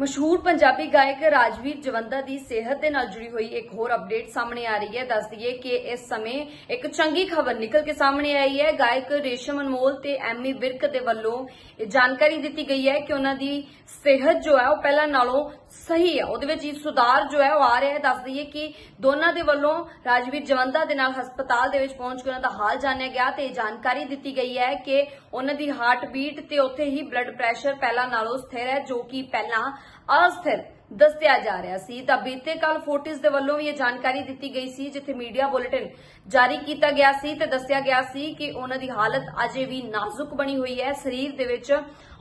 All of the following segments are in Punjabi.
ਮਸ਼ਹੂਰ ਪੰਜਾਬੀ ਗਾਇਕ ਰਾਜਵੀਰ ਜਵੰਦਾ ਦੀ ਸਿਹਤ ਦੇ ਨਾਲ ਜੁੜੀ ਹੋਈ ਇੱਕ ਹੋਰ ਅਪਡੇਟ ਸਾਹਮਣੇ ਆ ਰਹੀ ਹੈ। ਦੱਸ ਦਈਏ ਕਿ ਇਸ ਸਮੇਂ ਇੱਕ ਚੰਗੀ ਖਬਰ ਨਿਕਲ ਕੇ ਸਾਹਮਣੇ ਆਈ ਹੈ। ਗਾਇਕ ਰੇਸ਼ਮ ਅਨਮੋਲ ਤੇ ਐਮੀ ਵਿਰਕ ਦੇ ਵੱਲੋਂ ਇਹ ਜਾਣਕਾਰੀ ਦਿੱਤੀ ਗਈ ਹੈ ਕਿ ਉਹਨਾਂ ਦੀ ਸਿਹਤ ਜੋ ਹੈ ਉਹ ਪਹਿਲਾਂ ਨਾਲੋਂ ਸਹੀ ਹੈ। ਉਹਦੇ ਵਿੱਚ ਸੁਧਾਰ ਜੋ ਹੈ ਉਹ ਆ ਰਿਹਾ ਹੈ। ਦੱਸ ਦਈਏ ਕਿ ਦੋਨਾਂ ਦੇ ਵੱਲੋਂ ਰਾਜਵੀਰ ਜਵੰਦਾ ਦੇ ਨਾਲ ਹਸਪਤਾਲ ਦੇ ਵਿੱਚ ਪਹੁੰਚ ਕੇ ਉਹਨਾਂ ਦਾ ਹਾਲ ਜਾਣਿਆ ਗਿਆ ਤੇ ਇਹ ਜਾਣਕਾਰੀ ਦਿੱਤੀ ਗਈ ਹੈ ਕਿ ਉਹਨਾਂ ਦੀ ਹਾਰਟ ਬੀਟ ਤੇ ਉੱਥੇ ਹੀ ਬਲੱਡ ਪ੍ਰੈਸ਼ਰ ਪਹਿਲਾਂ ਨਾਲੋਂ ਸਥਿਰ ਹੈ, ਜੋ ਕਿ ਪਹਿਲਾਂ ਅਸਥਿਰ ਦੱਸਿਆ ਜਾ ਰਿਹਾ ਸੀ। ਤਾਂ ਬੀਤੇ ਕੱਲ ਫੋਰਟਿਸ ਦੇ ਵੱਲੋਂ ਵੀ ਇਹ ਜਾਣਕਾਰੀ ਦਿੱਤੀ ਗਈ ਸੀ, ਜਿੱਥੇ ਮੀਡੀਆ ਬੁਲੇਟਿਨ ਜਾਰੀ ਕੀਤਾ ਗਿਆ ਸੀ ਤੇ ਦੱਸਿਆ ਗਿਆ ਸੀ ਕਿ ਉਹਨਾਂ ਦੀ ਹਾਲਤ ਅਜੇ ਵੀ ਨਾਜ਼ੁਕ ਬਣੀ ਹੋਈ ਹੈ। ਸਰੀਰ ਦੇ ਵਿੱਚ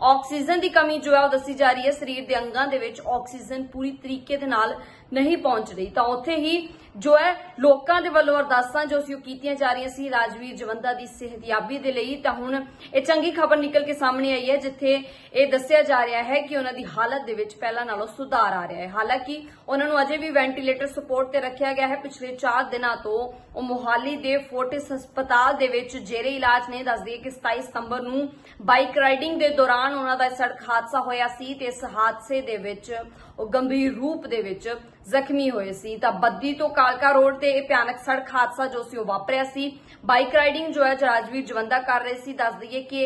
ਆਕਸੀਜਨ ਦੀ ਕਮੀ ਜੋ ਹੈ, ਉਹ ਦੱਸੀ ਜਾ ਰਹੀ ਹੈ। ਸਰੀਰ ਦੇ ਅੰਗਾਂ ਦੇ ਵਿੱਚ ਆਕਸੀਜਨ ਪੂਰੀ ਤਰੀਕੇ ਦੇ ਨਾਲ ਨਹੀਂ ਪਹੁੰਚ ਰਹੀ। ਤਾਂ ਉੱਥੇ ਹੀ ਜੋ ਹੈ, ਲੋਕਾਂ ਦੇ ਵੱਲੋਂ ਅਰਦਾਸਾਂ ਜੋ ਸੀ, ਉਹ ਕੀਤੀਆਂ ਜਾ ਰਹੀਆਂ ਸੀ ਰਾਜਵੀਰ ਜਵੰਦਾ ਦੀ ਸਿਹਤਯਾਬੀ ਦੇ ਲਈ। ਤਾਂ ਹੁਣ ਇਹ ਚੰਗੀ ਖਬਰ ਨਿਕਲ ਕੇ ਸਾਹਮਣੇ ਆਈ ਹੈ, ਜਿੱਥੇ ਇਹ ਦੱਸਿਆ ਜਾ ਰਿਹਾ ਹੈ ਕਿ ਉਹਨਾਂ ਦੀ ਹਾਲਤ ਦੇ ਵਿੱਚ ਪਹਿਲਾਂ ਨਾਲੋਂ ਸੁਧਾਰ ਆ ਰਿਹਾ ਹੈ। ਹਾਲਾਂਕਿ ਉਹਨਾਂ ਨੂੰ ਅਜੇ ਵੀ ਵੈਂਟੀਲੇਟਰ ਸਪੋਰਟ ਤੇ ਰੱਖਿਆ ਗਿਆ ਹੈ। ਪਿਛਲੇ 4 ਦਿਨਾਂ ਤੋਂ ਉਹ ਮੋਹਾਲੀ ਦੇ ਫੋਰਟਿਸ ਹਸਪਤਾਲ ਦੇ ਵਿੱਚ ਜੇਰੇ ਇਲਾਜ ਨੇ ਦੱਸ ਦਈਏ ਕਿ 27 ਸਤੰਬਰ ਨੂੰ ਬਾਈਕ ਰਾਈਡਿੰਗ ਦੇ ਦੌਰਾਨ ਉਹਨਾਂ ਦਾ ਸੜਕ ਹਾਦਸਾ ਹੋਇਆ ਸੀ ਤੇ ਇਸ ਹਾਦਸੇ ਦੇ ਵਿੱਚ ਉਹ ਗੰਭੀਰ ਰੂਪ ਦੇ ਵਿੱਚ ਜ਼ਖਮੀ ਹੋਏ ਸੀ। ਤਾਂ ਬੱਦੀ ਤੋਂ ਕਾਲਕਾ ਰੋਡ ਤੇ ਇਹ ਭਿਆਨਕ ਸੜਕ ਹਾਦਸਾ ਜੋ ਸੀ ਉਹ ਵਾਪਰਿਆ ਸੀ। ਬਾਈਕ ਰਾਈਡਿੰਗ ਜੋ ਹੈ ਰਾਜਵੀਰ ਜਵੰਦਾ ਕਰ ਰਹੇ ਸੀ। ਦੱਸ ਦਈਏ ਕਿ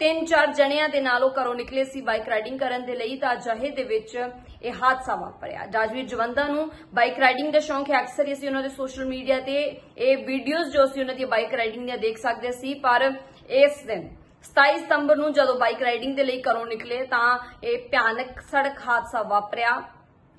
ਤਿੰਨ ਚਾਰ ਜਣਿਆਂ ਦੇ ਨਾਲ ਉਹ ਘਰੋਂ ਨਿਕਲੇ ਸੀ ਬਾਈਕ ਰਾਈਡਿੰਗ ਕਰਨ ਦੇ ਲਈ ਤਾਂ ਅਜਿਹੇ ਦੇ ਵਿੱਚ ਇਹ ਹਾਦਸਾ ਵਾਪਰਿਆ। ਰਾਜਵੀਰ ਜਵੰਦਾ ਨੂੰ ਬਾਈਕ ਰਾਈਡਿੰਗ ਦਾ ਸ਼ੌਂਕ ਹੈ। ਅਕਸਰ ਹੀ ਅਸੀਂ ਉਹਨਾਂ ਦੇ ਸੋਸ਼ਲ ਮੀਡੀਆ ਤੇ ਇਹ ਵੀਡੀਓਜ਼ ਜੋ ਅਸੀਂ ਉਹਨਾਂ ਦੀ ਬਾਈਕ ਰਾਈਡਿੰਗ ਦੀਆਂ ਦੇਖ ਸਕਦੇ ਸੀ, ਪਰ ਇਸ ਦਿਨ 27 ਸਤੰਬਰ ਨੂੰ ਜਦੋਂ ਬਾਈਕ ਰਾਈਡਿੰਗ ਦੇ ਲਈ ਘਰੋਂ ਨਿਕਲੇ ਤਾਂ ਇਹ ਭਿਆਨਕ ਸੜਕ ਹਾਦਸਾ ਵਾਪਰਿਆ।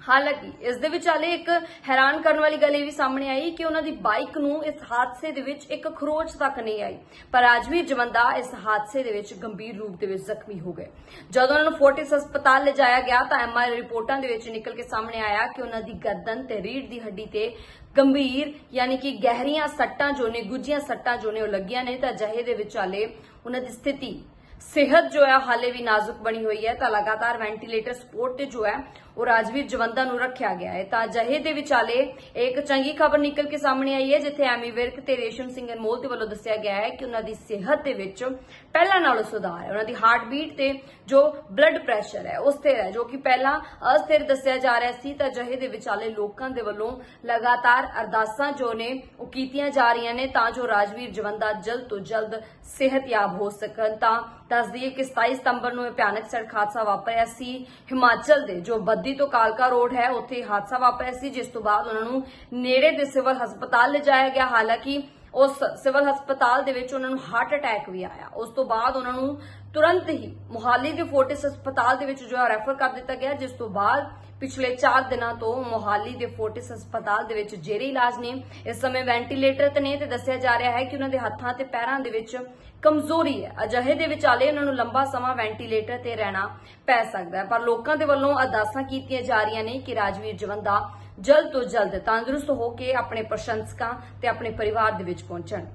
ਹਾਲਾਂਕਿ ਇਸ ਦੇ ਵਿਚਾਲੇ ਇੱਕ ਹੈਰਾਨ ਕਰਨ ਵਾਲੀ ਗੱਲ ਇਹ ਵੀ ਸਾਹਮਣੇ ਆਈ ਕਿ ਉਹਨਾਂ ਦੀ ਬਾਈਕ ਨੂੰ ਇਸ ਹਾਦਸੇ ਦੇ ਵਿੱਚ ਇੱਕ ਖਰੋਚ ਤੱਕ ਨਹੀਂ ਆਈ। ਪਰ ਰਾਜਵੀਰ ਜਵੰਦਾ ਇਸ ਹਾਦਸੇ ਦੇ ਵਿੱਚ ਗੰਭੀਰ ਰੂਪ ਦੇ ਵਿੱਚ ਜ਼ਖਮੀ ਹੋ ਗਏ। ਜਦੋਂ ਉਹਨਾਂ ਨੂੰ ਫੋਰਟਿਸ ਹਸਪਤਾਲ ਲਿਜਾਇਆ ਗਿਆ ਤਾਂ ਐਮਆਰ ਰਿਪੋਰਟਾਂ ਦੇ ਵਿੱਚ ਨਿਕਲ ਕੇ ਸਾਹਮਣੇ ਆਇਆ ਕਿ ਉਹਨਾਂ ਦੀ ਗਰਦਨ ਤੇ ਰੀੜ ਦੀ ਹੱਡੀ ਤੇ ਗੰਭੀਰ ਯਾਨੀ ਕਿ ਗਹਿਰੀਆਂ ਸੱਟਾਂ ਜੋ ਨੇ, ਗੁੱਝੀਆਂ ਸੱਟਾਂ ਜੋ ਨੇ ਉਹ ਲੱਗੀਆਂ ਨੇ ਤਾਂ ਅਜਿਹੇ ਦੇ ਵਿਚਾਲੇ ਉਹਨਾਂ ਦੀ ਸਥਿਤੀ ਸਿਹਤ ਜੋ ਹੈ ਹਾਲੇ ਵੀ ਨਾਜ਼ੁਕ ਬਣੀ ਹੋਈ ਹੈ, ਤਾਂ ਲਗਾਤਾਰ ਵੈਂਟੀਲੇਟਰ ਸਪੋਰਟ ਤੇ ਜੋ ਹੈ, ਉਹ ਰਾਜਵੀਰ ਜਵੰਦਾ ਨੂੰ ਰੱਖਿਆ ਗਿਆ ਹੈ। ਤਾਂ ਅਜਿਹੇ ਦੇ ਵਿਚਾਲੇ ਇੱਕ ਚੰਗੀ ਖਬਰ ਨਿਕਲ ਕੇ ਸਾਹਮਣੇ ਆਈ ਹੈ, ਜਿੱਥੇ ਐਮੀ ਵਿਰਕ ਤੇ ਰੇਸ਼ਮ ਸਿੰਘ ਅਨਮੋਲ ਦੇ ਵੱਲੋਂ ਦੱਸਿਆ ਗਿਆ ਹੈ ਕਿ ਉਹਨਾਂ ਦੀ ਸਿਹਤ ਦੇ ਵਿੱਚ ਪਹਿਲਾਂ ਨਾਲੋਂ ਸੁਧਾਰ ਹੈ। ਉਹਨਾਂ ਦੀ ਹਾਰਟ ਬੀਟ ਤੇ ਜੋ ਬਲੱਡ ਪ੍ਰੈਸ਼ਰ ਹੈ, ਉਹ ਸਥਿਰ ਹੈ, ਜੋ ਕਿ ਪਹਿਲਾਂ ਅਸਥਿਰ ਦੱਸਿਆ ਜਾ ਰਿਹਾ ਸੀ। ਤਾਂ ਅਜਿਹੇ ਦੇ ਵਿਚਾਲੇ ਲੋਕਾਂ ਦੇ ਵੱਲੋਂ ਲਗਾਤਾਰ ਅਰਦਾਸਾਂ ਜੋ ਨੇ, ਉਹ ਕੀਤੀਆਂ ਜਾ ਰਹੀਆਂ ਨੇ, ਤਾਂ ਜੋ ਰਾਜਵੀਰ ਜਵੰਦਾ ਜਲਦ ਤੋਂ ਜਲਦ ਸਿਹਤਯਾਬ ਹੋ ਸਕਣ। ਤਾਂ ਦੱਸ ਦਈਏ ਕਿ 27 ਸਤੰਬਰ ਨੂੰ ਇਹ ਭਿਆਨਕ ਸੜਕ ਹਾਦਸਾ ਵਾਪਰਿਆ ਸੀ। ਹਿਮਾਚਲ ਦੇ ਜੋ ਬੱਦੀ ਤੋਂ ਕਾਲਕਾ ਰੋਡ ਹੈ, ਉੱਥੇ ਹਾਦਸਾ ਵਾਪਰਿਆ ਸੀ, ਜਿਸ ਤੋਂ ਬਾਅਦ ਉਹਨਾਂ ਨੂੰ ਨੇੜੇ ਦੇ ਸਿਵਲ ਹਸਪਤਾਲ ਲਿਜਾਇਆ ਗਿਆ। ਹਾਲਾਂਕਿ ਉਸ ਸਿਵਲ ਹਸਪਤਾਲ ਦੇ ਵਿੱਚ ਉਹਨਾਂ ਨੂੰ ਹਾਰਟ ਅਟੈਕ ਵੀ ਆਇਆ। ਉਸ ਤੋਂ ਬਾਅਦ ਉਹਨਾਂ ਨੂੰ ਤੁਰੰਤ ਹੀ ਮੁਹਾਲੀ ਦੇ ਫੋਰਟਿਸ ਹਸਪਤਾਲ ਦੇ ਵਿੱਚ ਜੋ ਹੈ ਰੈਫਰ ਕਰ ਦਿੱਤਾ ਗਿਆ, ਜਿਸ ਤੋਂ ਬਾਅਦ ਪਿਛਲੇ 4 ਦਿਨਾਂ ਤੋਂ ਮੋਹਾਲੀ ਦੇ ਫੋਰਟਿਸ ਹਸਪਤਾਲ ਦੇ ਵਿੱਚ ਜੇਰੇ ਇਲਾਜ ਨੇ। ਇਸ ਸਮੇਂ ਵੈਂਟੀਲੇਟਰ ਤੇ ਨੇ ਤੇ ਦੱਸਿਆ ਜਾ ਰਿਹਾ ਹੈ ਕਿ ਉਹਨਾਂ ਦੇ ਹੱਥਾਂ ਤੇ ਪੈਰਾਂ ਦੇ ਵਿੱਚ ਕਮਜ਼ੋਰੀ ਹੈ। ਅਜਿਹੇ ਦੇ ਵਿਚਾਲੇ ਉਹਨਾਂ ਨੂੰ ਲੰਬਾ ਸਮਾਂ ਵੈਂਟੀਲੇਟਰ ਤੇ ਰਹਿਣਾ ਪੈ ਸਕਦਾ ਹੈ। ਪਰ ਲੋਕਾਂ ਦੇ ਵੱਲੋਂ ਅਰਦਾਸਾਂ ਕੀਤੀਆਂ ਜਾ ਰਹੀਆਂ ਨੇ ਕਿ ਰਾਜਵੀਰ ਜਵੰਦਾ ਜਲਦ ਤੋਂ ਜਲਦ ਤੰਦਰੁਸਤ ਹੋ ਕੇ ਆਪਣੇ ਪ੍ਰਸ਼ੰਸਕਾਂ ਤੇ ਆਪਣੇ ਪਰਿਵਾਰ ਦੇ ਵਿੱਚ ਪਹੁੰਚਣ।